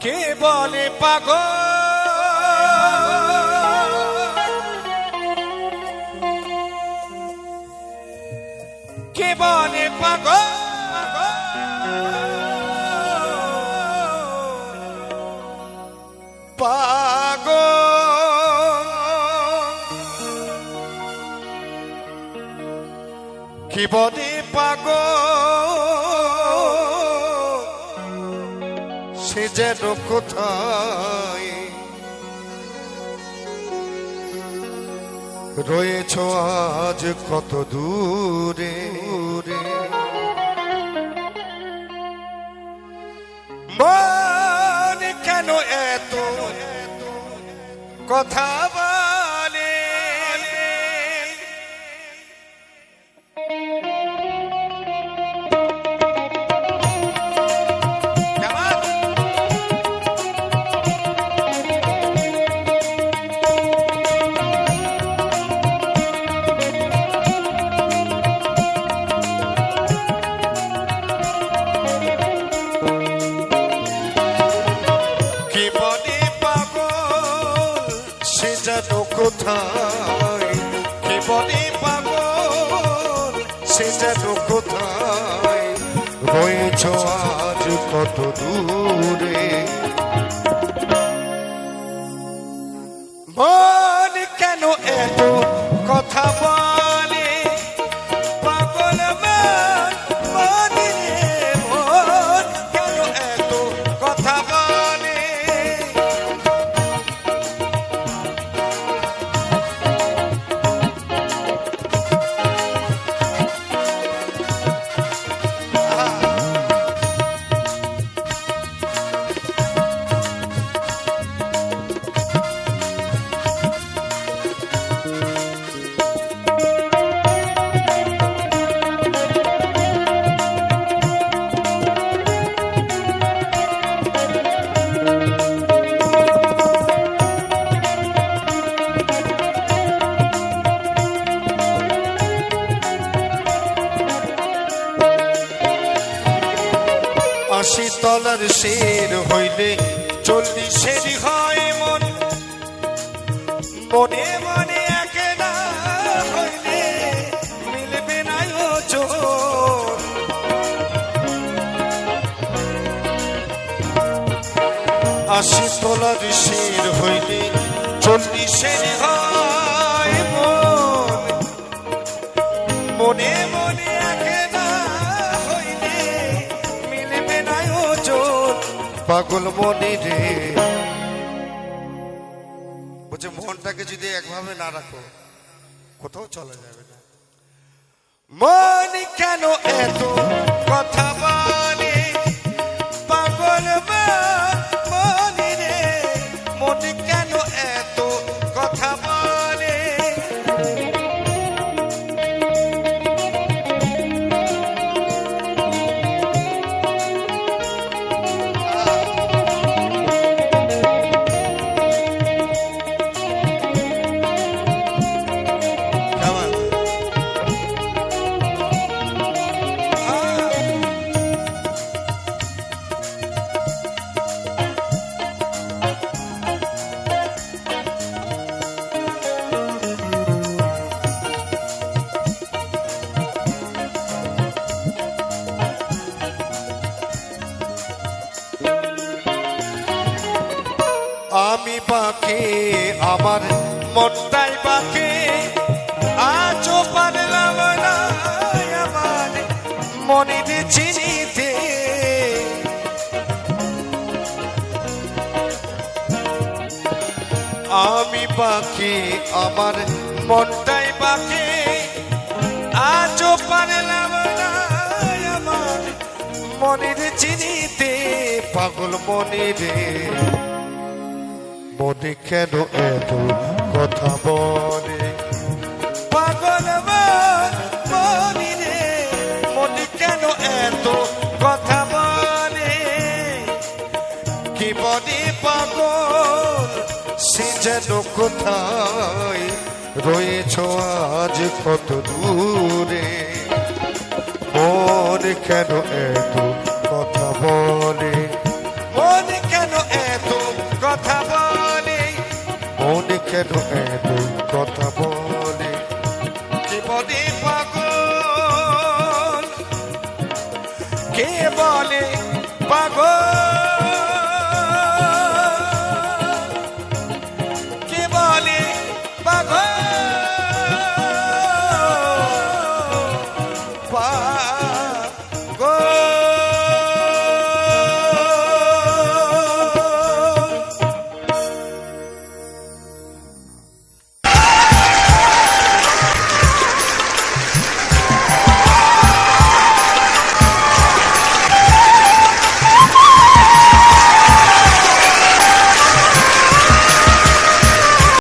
কে বলে পাগ কে বলে পাগ পাগ কি বলে পাগ সে যেন কোথায়? রয়েছ আজ কত দূরে? মন কেন এত? কথা পাগল তো কোথায়? রয়েছ আজ কত দূরে? মন কেন এত কথা বলে? শের হইলে চল্লিশের হয় মন, মনে মনে একলা হইলে মিলবে না আশি হইলে হয় মন, মনে মনে পাগল মনে রে। বলছে মনটাকে যদি একভাবে না রাখো কোথাও চলে যাবে না। মন কেন এত কথা বলে? পাগল মন, বাকে আমার মনটাই পাখি। আজও পারলাম না আমার মনের চিনিতে আমি পাখি, আমার মনটাই বাকি আজও পারলাম না আমার মনের চিনিতে পাগল মনিরে মনে কেন এত কথা বলে? পাগল মন মনে কেন এত কথা বলে? কি বলে পাগল সে যেন কোথায় রয়েছ আজ কত দূরে? মন কেন এত কথা বলে? মন কেন কথা বলে মন কেন এত